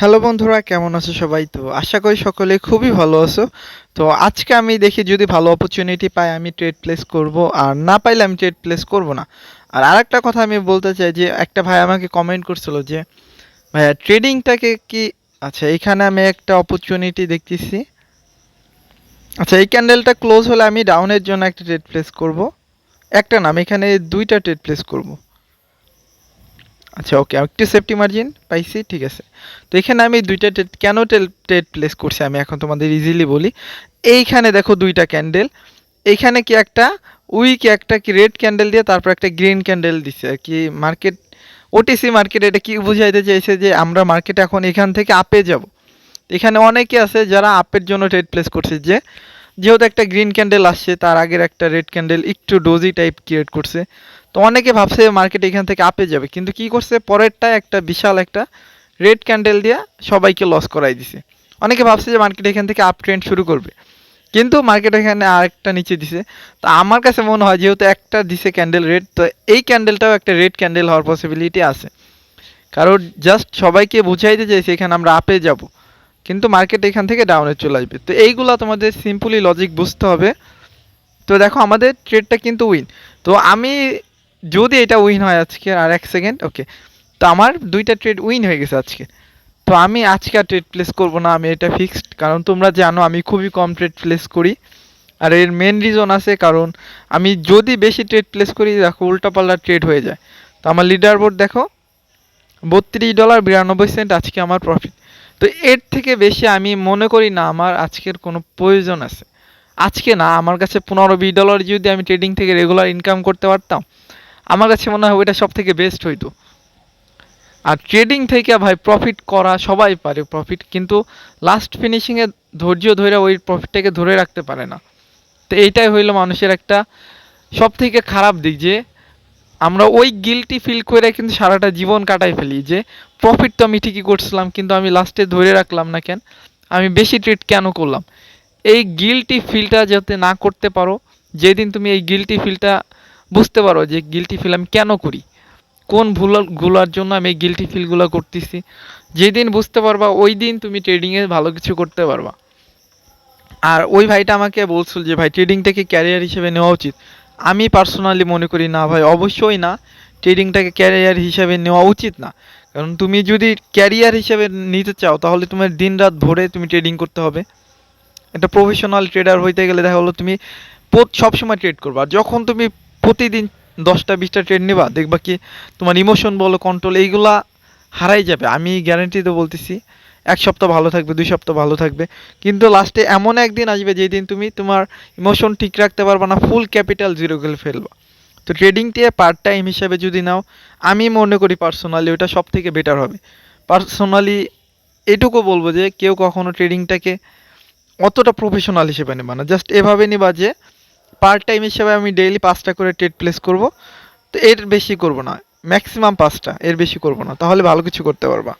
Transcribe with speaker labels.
Speaker 1: Hello বন্ধুরা, কেমন আছো সবাই? তো আশা করি সকলে খুবই ভালো আছো। তো আজকে আমি দেখি যদি ভালো অপরচুনিটি পাই, আমি ট্রেড প্লেস করব। আর না পাইলে আমি ট্রেড প্লেস করব না। আর আরেকটা কথা আমি বলতে চাই যে, একটা ভাই আমাকে কমেন্ট করছিল যে, ভাইয়া ট্রেডিংটাকে কি আচ্ছা এখানে আমি একটা অপরচুনিটি দেখতেছি। আচ্ছা এই ক্যান্ডেলটা ক্লোজ হলে আমি ডাউনের জন্য একটা ট্রেড প্লেস করব। একটা না, আমি এখানে দুইটা ট্রেড প্লেস করব। আচ্ছা ওকে একটু সেফটি মার্জিন পাইছি, ঠিক আছে। তো এখানে আমি দুইটা ট্রেড কেন ট্রেড প্লেস করছি আমি এখন তোমাদের ইজিলি বলি। এইখানে দেখো দুইটা ক্যান্ডেল এইখানে কি একটা উইকে একটা কি রেড ক্যান্ডেল দিয়ে তারপর একটা গ্রিন ক্যান্ডেল দিছে। আর কি মার্কেট ওটিসি মার্কেট এটা কি বুঝাইতে চাইছে যে আমরা মার্কেটে এখন এখান থেকে আপে যাব? এখানে অনেকে আছে যারা আপের জন্য ট্রেড প্লেস করছে যে, যেহেতু একটা গ্রিন ক্যান্ডেল আসছে, তার আগের একটা রেড ক্যান্ডেল একটু ডোজি টাইপ ক্রিয়েট করছে। তো অনেকে ভাবছে মার্কেট এখান থেকে আপে যাবে, কিন্তু কি করছে? পরেরটা একটা বিশাল একটা রেড ক্যান্ডেল দিয়ে সবাইকে লস করাই দিছে। অনেকে ভাবছে যে মার্কেট এখান থেকে আপ ট্রেন্ড শুরু করবে, কিন্তু মার্কেট এখানে আরেকটা নিচে দিছে। তো আমার কাছে মনে হয় যেহেতু একটা দিছে ক্যান্ডেল রেড তো এই ক্যান্ডেলটাও একটা রেড ক্যান্ডেল হওয়ার পসিবিলিটি আছে। কারণ জাস্ট সবাইকে বুঝাইতে চাইছে এখানে আমরা আপে যাব, কিন্তু মার্কেট এখান থেকে ডাউনে চলে আসবে। তো এইগুলো তোমাদের সিম্পলি লজিক বুঝতে হবে। তো দেখো আমাদের ট্রেডটা কিন্তু উইন তো আমি যদি এটা উইন হয় আজকে আর এক সেকেন্ড ওকে তো আমার দুইটা ট্রেড উইন হয়ে গেছে আজকে। তো আমি আজকে আর ট্রেড প্লেস করব না, আমি এটা ফিক্সড কারণ তোমরা জানো, আমি খুবই কম ট্রেড প্লেস করি। আর এর মেন রিজন আছে, কারণ আমি যদি বেশি ট্রেড প্লেস করি, দেখো উল্টাপাল্টা ট্রেড হয়ে যায়। তো আমার লিডার বোর্ড দেখো, বত্রিশ ডলার বিরানব্বই সেন্ট আজকে আমার প্রফিট তো এর থেকে বেশি আমি মনে করি না, আমার আজকের কোনো প্রয়োজন আছে। আজকে না, আমার কাছে পনেরো বিশ ডলার যদি আমি ট্রেডিং থেকে রেগুলার ইনকাম করতে পারতাম আমার কাছে মনে হয় ওইটা সব থেকে বেস্ট হইতো। আর ট্রেডিং থেকে ভাই প্রফিট করা সবাই পারে প্রফিট কিন্তু লাস্ট ফিনিশিংয়ে ধৈর্য ধরে ওই প্রফিটটাকে ধরে রাখতে পারে না। তো এইটাই হইল মানুষের একটা সব থেকে খারাপ দিক যে, আমরা ওই গিলটি ফিল করে কিন্তু সারাটা জীবন কাটাই ফেলি যে প্রফিট তো আমি ঠিকই করছিলাম, কিন্তু আমি লাস্টে ধরে রাখলাম না কেন? আমি বেশি ট্রেড কেন করলাম? এই গিলটি ফিলটা যাতে না করতে পারো, যেদিন তুমি এই গিলটি ফিলটা বুঝতে পারো যে গিলটি ফিল আমি কেন করি? কোন ভুলগুলোর জন্য আমি গিলটি ফিলগুলো করতেছি? যেদিন বুঝতে পারবা, ওই দিন তুমি ট্রেডিংয়ে ভালো কিছু করতে পারবা। আর ওই ভাইটা আমাকে বলছিল যে, ভাই ট্রেডিংটাকে ক্যারিয়ার হিসেবে নেওয়া উচিত। আমি পার্সোনালি মনে করি, না ভাই, অবশ্যই না। ট্রেডিংটাকে ক্যারিয়ার হিসেবে নেওয়া উচিত না। কারণ তুমি যদি ক্যারিয়ার হিসেবে নিতে চাও, তাহলে তোমার দিন রাত ভরে তুমি ট্রেডিং করতে হবে। একটা প্রফেশনাল ট্রেডার হইতে গেলে দেখা হলো তুমি সবসময় ট্রেড করবা। যখন তুমি প্রতিদিন দশটা, বিশটা ট্রেড নিবা, দেখবা কি তোমার ইমোশন বলো কন্ট্রোল এইগুলা হারাই যাবে। আমি গ্যারান্টিতে বলতেছি, এক সপ্তাহ ভালো থাকবে, দুই সপ্তাহ ভালো থাকবে। কিন্তু লাস্টে এমন একদিন আসবে যেই দিন তুমি তোমার ইমোশন ঠিক রাখতে পারবে না ফুল ক্যাপিটাল জিরো গেলে ফেলবা। তো ট্রেডিংটি পার্ট টাইম হিসাবে যদি নাও, আমি মনে করি পার্সোনালি ওটা সব থেকে বেটার হবে। পার্সোনালি এটুকু বলব যে কেউ কখনো ট্রেডিংটাকে অতটা প্রফেশনাল হিসেবে নেবা না। জাস্ট এভাবে নিবা যে পার্ট টাইম হিসেবে আমি ডেইলি পাঁচটা করে টেট প্লেস করব। তো এর বেশি করব না। ম্যাক্সিমাম পাঁচটা, এর বেশি করব না। তাহলে ভালো কিছু করতে পারবা।